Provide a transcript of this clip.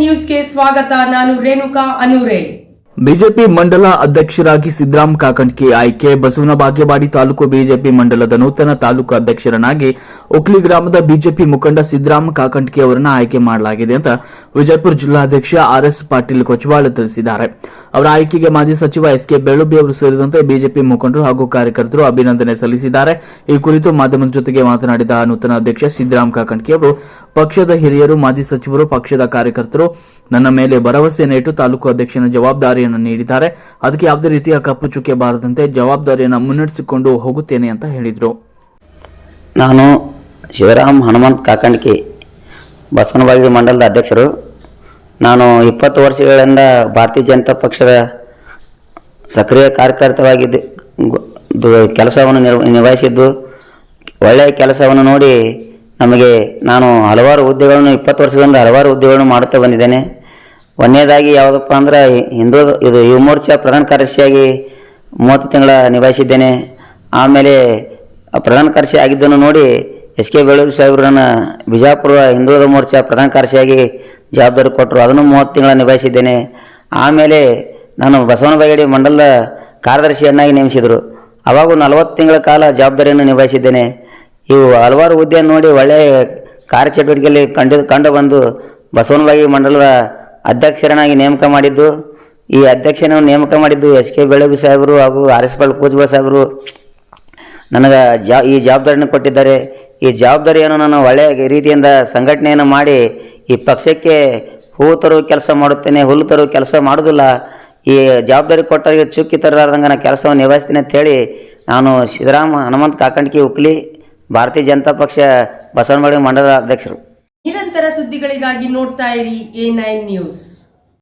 ನ್ಯೂಸ್ಗೆ ಸ್ವಾಗತ, ನಾನು ರೇಣುಕಾ ಅನೂರೆ. ಬಿಜೆಪಿ ಮಂಡಲ ಅಧ್ಯಕ್ಷರಾಗಿ ಸಿದ್ದರಾಮ್ ಕಾಕಂಟ್ಕಿ ಆಯ್ಕೆ, ಬಸವನ ಬಾಗೇವಾಡಿ ತಾಲೂಕು ಬಿಜೆಪಿ ಮಂಡಲದ ನೂತನ ತಾಲೂಕು ಅಧ್ಯಕ್ಷರನ್ನಾಗಿ ಉಕ್ಲಿ ಗ್ರಾಮದ ಬಿಜೆಪಿ ಮುಖಂಡ ಸಿದ್ದರಾಮ್ ಕಾಕಂಟ್ಕಿ ಅವರನ್ನು ಆಯ್ಕೆ ಮಾಡಲಾಗಿದೆ ಅಂತ ವಿಜಯಪುರ ಜಿಲ್ಲಾಧ್ಯಕ್ಷ ಆರ್ ಎಸ್ ಪಾಟೀಲ್ ಕೊಚವಾಳ ತಿಳಿಸಿದ್ದಾರೆ. ಅವರ ಆಯ್ಕೆಗೆ ಮಾಜಿ ಸಚಿವ ಎಸ್ ಕೆ ಬೆಳುಬಿ ಅವರು ಸೇರಿದಂತೆ ಬಿಜೆಪಿ ಮುಖಂಡರು ಹಾಗೂ ಕಾರ್ಯಕರ್ತರು ಅಭಿನಂದನೆ ಸಲ್ಲಿಸಿದ್ದಾರೆ. ಈ ಕುರಿತು ಮಾಧ್ಯಮದ ಜೊತೆಗೆ ಮಾತನಾಡಿದ ನೂತನ ಅಧ್ಯಕ್ಷ ಸಿದ್ದರಾಮ್ ಕಾಕಂಟ್ಕಿ ಅವರು ಪಕ್ಷದ ಹಿರಿಯರು, ಮಾಜಿ ಸಚಿವರು, ಪಕ್ಷದ ಕಾರ್ಯಕರ್ತರು ನನ್ನ ಮೇಲೆ ಭರವಸೆಯನ್ನು ಇಟ್ಟು ತಾಲೂಕು ಅಧ್ಯಕ್ಷನ ಜವಾಬ್ದಾರಿಯನ್ನು ನೀಡಿದ್ದಾರೆ. ಅದಕ್ಕೆ ಯಾವುದೇ ರೀತಿಯ ಕಪ್ಪು ಚುಕ್ಕೆ ಬಾರದಂತೆ ಜವಾಬ್ದಾರಿಯನ್ನು ಮುನ್ನಡೆಸಿಕೊಂಡು ಹೋಗುತ್ತೇನೆ ಅಂತ ಹೇಳಿದರು. ನಾನು ಶಿವರಾಮ್ ಹನುಮಂತ್ ಕಾಕಂಡ್ಕಿ ಬಸವನಬಾಗಿ ಮಂಡಲದ ಅಧ್ಯಕ್ಷರು. ನಾನು ಇಪ್ಪತ್ತು ವರ್ಷಗಳಿಂದ ಭಾರತೀಯ ಜನತಾ ಪಕ್ಷದ ಸಕ್ರಿಯ ಕಾರ್ಯಕರ್ತವಾಗಿದ್ದು ಕೆಲಸವನ್ನು ನಿರ್ವ, ನಿಭಾಯಿಸಿದ್ದು, ಒಳ್ಳೆಯ ಕೆಲಸವನ್ನು ನೋಡಿ ನಮಗೆ ನಾನು ಹಲವಾರು ಹುದ್ದೆಗಳನ್ನು, ಇಪ್ಪತ್ತು ವರ್ಷಗಳಿಂದ ಹಲವಾರು ಹುದ್ದೆಗಳನ್ನು ಮಾಡುತ್ತಾ ಬಂದಿದ್ದೇನೆ. ಒಂದನೇದಾಗಿ ಯಾವುದಪ್ಪ ಅಂದ್ರೆ, ಹಿಂದೂ ಇದು ಯುವ ಮೋರ್ಚಾ ಪ್ರಧಾನ ಕಾರ್ಯದರ್ಶಿಯಾಗಿ ಮೂವತ್ತು ತಿಂಗಳ ನಿಭಾಯಿಸಿದ್ದೇನೆ. ಆಮೇಲೆ ಪ್ರಧಾನ ಕಾರ್ಯದರ್ಶಿ ಆಗಿದ್ದನ್ನು ನೋಡಿ ಎಸ್ ಕೆ ಬೆಳೂರು ಸಾಹೇಬ್ರನ್ನ ಬಿಜಾಪುರ ಹಿಂದೂ ಮೋರ್ಚಾ ಪ್ರಧಾನ ಕಾರ್ಯದರ್ಶಿಯಾಗಿ ಜವಾಬ್ದಾರಿ ಕೊಟ್ಟರು. ಅದನ್ನು ಮೂವತ್ತು ತಿಂಗಳ ನಿಭಾಯಿಸಿದ್ದೇನೆ. ಆಮೇಲೆ ನಾನು ಬಸವನ ಬಾಗೇಡಿ ಮಂಡಲದ ಕಾರ್ಯದರ್ಶಿಯನ್ನಾಗಿ ನೇಮಿಸಿದರು. ಅವಾಗೂ ನಲವತ್ತು ತಿಂಗಳ ಕಾಲ ಜವಾಬ್ದಾರಿಯನ್ನು ನಿಭಾಯಿಸಿದ್ದೇನೆ. ಇವು ಹಲವಾರು ಹುದ್ದೆಯನ್ನು ನೋಡಿ ಒಳ್ಳೆಯ ಕಾರ್ಯಚಟುವಟಿಕೆಯಲ್ಲಿ ಕಂಡು ಕಂಡು ಬಂದು ಬಸವನಬಾಗಿ ಮಂಡಲದ ಅಧ್ಯಕ್ಷರನ್ನಾಗಿ ನೇಮಕ ಮಾಡಿದ್ದು. ಈ ಅಧ್ಯಕ್ಷನ ನೇಮಕ ಮಾಡಿದ್ದು ಎಸ್ ಕೆ ಬೆಳಬಿ ಸಾಹೇಬರು ಹಾಗೂ ಆರ್ ಎಸ್ ಪಾಲ್ ಕೂಜ್ಬಾ ಸಾಹೇಬರು. ನನಗೆ ಜಾ, ಈ ಜವಾಬ್ದಾರಿಯನ್ನು ಕೊಟ್ಟಿದ್ದಾರೆ. ಈ ಜವಾಬ್ದಾರಿಯನ್ನು ನಾನು ಒಳ್ಳೆಯ ರೀತಿಯಿಂದ ಸಂಘಟನೆಯನ್ನು ಮಾಡಿ ಈ ಪಕ್ಷಕ್ಕೆ ಹೂ ತರುವ ಕೆಲಸ ಮಾಡುತ್ತೇನೆ, ಹುಲ್ಲು ತರುವ ಕೆಲಸ ಮಾಡೋದಿಲ್ಲ ಈ ಜವಾಬ್ದಾರಿ ಕೊಟ್ಟವರಿಗೆ ಚುಕ್ಕಿ ತರಲಾರ್ದಂಗೆ ನಾನು ಕೆಲಸವನ್ನು ನಿಭಾಯಿಸ್ತೀನಿ ಅಂತೇಳಿ ನಾನು ಸಿದ್ದರಾಮ ಹನುಮಂತ ಕಾಕಂಡ್ಕಿ ಉಕ್ಲಿ ಭಾರತೀಯ ಜನತಾ ಪಕ್ಷ ಬಸವನಗುಡಿ ಮಂಡಲ ಅಧ್ಯಕ್ಷರು. ನಿರಂತರ ಸುದ್ದಿಗಳಿಗಾಗಿ ನೋಡ್ತಾ ಇರಿ ಎ ನೈನ್ ನ್ಯೂಸ್.